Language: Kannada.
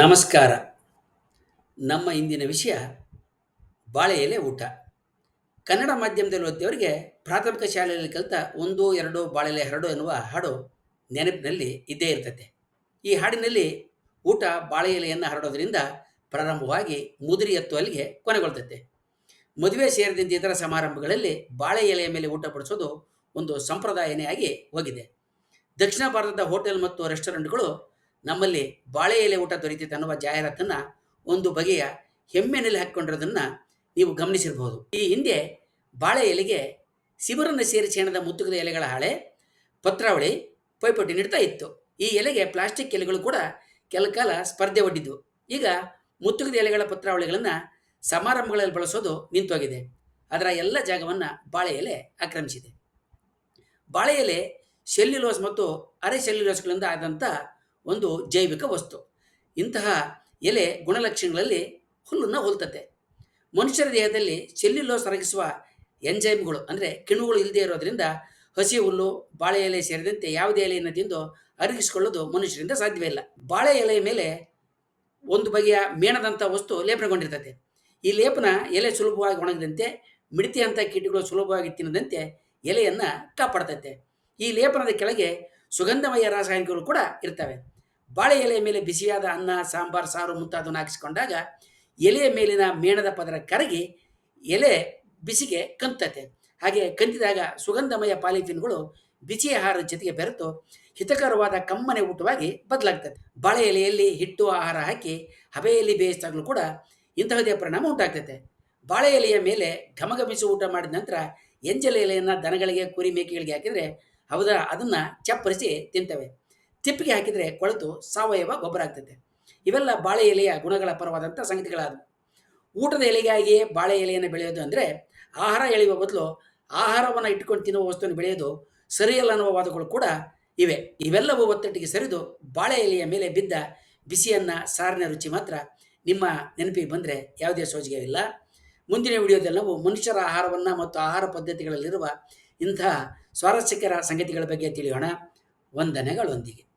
ನಮಸ್ಕಾರ. ನಮ್ಮ ಇಂದಿನ ವಿಷಯ ಬಾಳೆ ಎಲೆ ಊಟ. ಕನ್ನಡ ಮಾಧ್ಯಮದಲ್ಲಿ ಓದಿದವರಿಗೆ ಪ್ರಾಥಮಿಕ ಶಾಲೆಯಲ್ಲಿ ಕಲಿತ ಒಂದು ಎರಡು ಬಾಳೆ ಎಲೆ ಹರಡು ಎನ್ನುವ ಹಾಡು ನೆನಪಿನಲ್ಲಿ ಇದ್ದೇ ಇರ್ತದೆ ಈ ಹಾಡಿನಲ್ಲಿ ಊಟ ಬಾಳೆ ಎಲೆಯನ್ನು ಹರಡೋದ್ರಿಂದ ಪ್ರಾರಂಭವಾಗಿ ಮುದುರಿ ಎತ್ತುವಲ್ಲಿಗೆ ಕೊನೆಗೊಳ್ತದೆ ಮದುವೆ ಸೇರಿದಂತೆ ಇತರ ಸಮಾರಂಭಗಳಲ್ಲಿ ಬಾಳೆ ಎಲೆಯ ಮೇಲೆ ಊಟ ಬಡಿಸೋದು ಒಂದು ಸಂಪ್ರದಾಯನೇ ಆಗಿ ಹೋಗಿದೆ. ದಕ್ಷಿಣ ಭಾರತದ ಹೋಟೆಲ್ ಮತ್ತು ರೆಸ್ಟೋರೆಂಟ್ಗಳು ನಮ್ಮಲ್ಲಿ ಬಾಳೆ ಎಲೆ ಊಟ ದೊರೀತೈತೆ ಅನ್ನುವ ಜಾಹೀರಾತನ್ನು ಒಂದು ಬಗೆಯ ಹೆಮ್ಮೆನಲ್ಲಿ ಹಾಕ್ಕೊಂಡಿರೋದನ್ನು ನೀವು ಗಮನಿಸಿರಬಹುದು ಈ ಹಿಂದೆ ಬಾಳೆ ಎಲೆಗೆ ಸಿಬರನ್ನು ಸೇರಿ ಚೇಣದ ಮುತ್ತುಗದ ಎಲೆಗಳ ಹಾಳೆ, ಪತ್ರಾವಳಿ, ಪೈಪೋಟಿ ನೀಡ್ತಾ ಇತ್ತು. ಈ ಎಲೆಗೆ ಪ್ಲಾಸ್ಟಿಕ್ ಎಲೆಗಳು ಕೂಡ ಕೆಲ ಕಾಲ ಸ್ಪರ್ಧೆ ಒಡ್ಡಿದ್ವು. ಈಗ ಮುತ್ತುಗದ ಎಲೆಗಳ ಪತ್ರಾವಳಿಗಳನ್ನು ಸಮಾರಂಭಗಳಲ್ಲಿ ಬಳಸೋದು ನಿಂತೋಗಿದೆ. ಅದರ ಎಲ್ಲ ಜಾಗವನ್ನು ಬಾಳೆ ಎಲೆ ಆಕ್ರಮಿಸಿದೆ. ಬಾಳೆ ಎಲೆ ಸೆಲ್ಯುಲೋಸ್ ಮತ್ತು ಅರೆ ಶೆಲ್ಯುಲೋಸ್ಗಳಿಂದ ಆದಂಥ ಒಂದು ಜೈವಿಕ ವಸ್ತು. ಇಂತಹ ಎಲೆ ಗುಣಲಕ್ಷಣಗಳಲ್ಲಿ ಹುಲ್ಲನ್ನು ಹೋಲ್ತತೆ. ಮನುಷ್ಯರ ದೇಹದಲ್ಲಿ ಚೆಲ್ಲಿಲ್ಲೋ ಸರಗಿಸುವ ಎಂಜೈಮ್ಗಳು ಅಂದರೆ ಕಿಣುಗಳು ಇಲ್ಲದೆ ಇರೋದ್ರಿಂದ ಹಸಿ ಹುಲ್ಲು, ಬಾಳೆ ಎಲೆ ಸೇರಿದಂತೆ ಯಾವುದೇ ಎಲೆಯನ್ನು ತಿಂದು ಅರಗಿಸಿಕೊಳ್ಳೋದು ಮನುಷ್ಯರಿಂದ ಸಾಧ್ಯವಿಲ್ಲ ಬಾಳೆ ಎಲೆಯ ಮೇಲೆ ಒಂದು ಬಗೆಯ ಮೇಣದಂಥ ವಸ್ತು ಲೇಪನಗೊಂಡಿರ್ತದೆ ಈ ಲೇಪನ ಎಲೆ ಸುಲಭವಾಗಿ ಒಣಗದಂತೆ ಮಿಡತೆಯಂಥ ಕೀಟಗಳು ಸುಲಭವಾಗಿ ತಿನ್ನದಂತೆ ಎಲೆಯನ್ನು ಕಾಪಾಡ್ತೈತೆ. ಈ ಲೇಪನದ ಕೆಳಗೆ ಸುಗಂಧಮಯ ರಾಸಾಯನಿಕಗಳು ಕೂಡ ಇರ್ತವೆ. ಬಾಳೆ ಎಲೆಯ ಮೇಲೆ ಬಿಸಿಯಾದ ಅನ್ನ, ಸಾಂಬಾರು, ಸಾರು ಮುಂತಾದನ್ನು ಹಾಕಿಸಿಕೊಂಡಾಗ ಎಲೆಯ ಮೇಲಿನ ಮೇಣದ ಪದರ ಕರಗಿ ಎಲೆ ಬಿಸಿಗೆ ಕಂತತೆ. ಹಾಗೆ ಕಂತಿದಾಗ ಸುಗಂಧಮಯ ಪಾಲಿಥಿನ್ಗಳು ಬಿಸಿ ಆಹಾರದ ಜೊತೆಗೆ ಬೆರೆತು ಹಿತಕರವಾದ ಕಮ್ಮನೆ ಊಟವಾಗಿ ಬದಲಾಗ್ತದೆ. ಬಾಳೆ ಎಲೆಯಲ್ಲಿ ಹಿಟ್ಟು ಆಹಾರ ಹಾಕಿ ಹಬೆಯಲ್ಲಿ ಬೇಯಿಸಿದಾಗಲೂ ಕೂಡ ಇಂತಹದೇ ಪರಿಣಾಮ ಉಂಟಾಗ್ತದೆ. ಬಾಳೆ ಎಲೆಯ ಮೇಲೆ ಘಮಘಮಿಸಿ ಊಟ ಮಾಡಿದ ನಂತರ ಎಂಜಲ ಎಲೆಯನ್ನು ದನಗಳಿಗೆ, ಕುರಿ ಮೇಕೆಗಳಿಗೆ ಹಾಕಿದರೆ ಹೌದ ಅದನ್ನು ಚಪ್ಪರಿಸಿ ತಿಂತವೆ. ತಿಪ್ಪಿಗೆ ಹಾಕಿದರೆ ಕೊಳೆತು ಸಾವಯವ ಗೊಬ್ಬರ ಆಗ್ತದೆ. ಇವೆಲ್ಲ ಬಾಳೆ ಎಲೆಯ ಗುಣಗಳ ಪರವಾದಂಥ ಸಂಗತಿಗಳಾದವು. ಊಟದ ಎಲೆಗಾಗಿಯೇ ಬಾಳೆ ಎಲೆಯನ್ನು ಬೆಳೆಯೋದು ಅಂದರೆ ಆಹಾರ ಎಳೆಯುವ ಬದಲು ಆಹಾರವನ್ನು ಇಟ್ಕೊಂಡು ತಿನ್ನುವ ವಸ್ತುವನ್ನು ಬೆಳೆಯೋದು ಸರಿಯಲ್ಲ ಅನ್ನುವ ವಾದಗಳು ಕೂಡ ಇವೆ. ಇವೆಲ್ಲವೂ ಒತ್ತಟ್ಟಿಗೆ ಸರಿದು ಬಾಳೆ ಎಲೆಯ ಮೇಲೆ ಬಿದ್ದ ಬಿಸಿಯನ್ನು, ಸಾರಿನ ರುಚಿ ಮಾತ್ರ ನಿಮ್ಮ ನೆನಪಿಗೆ ಬಂದರೆ ಯಾವುದೇ ಸೋಜಿಗೆವಿಲ್ಲ ಮುಂದಿನ ವಿಡಿಯೋದಲ್ಲಿ ನಾವು ಮನುಷ್ಯರ ಆಹಾರವನ್ನು ಮತ್ತು ಆಹಾರ ಪದ್ಧತಿಗಳಲ್ಲಿರುವ ಇಂತಹ ಸ್ವಾರಸ್ಯಕರ ಸಂಗತಿಗಳ ಬಗ್ಗೆ ತಿಳಿಯೋಣ. ವಂದನೆಗಳೊಂದಿಗೆ.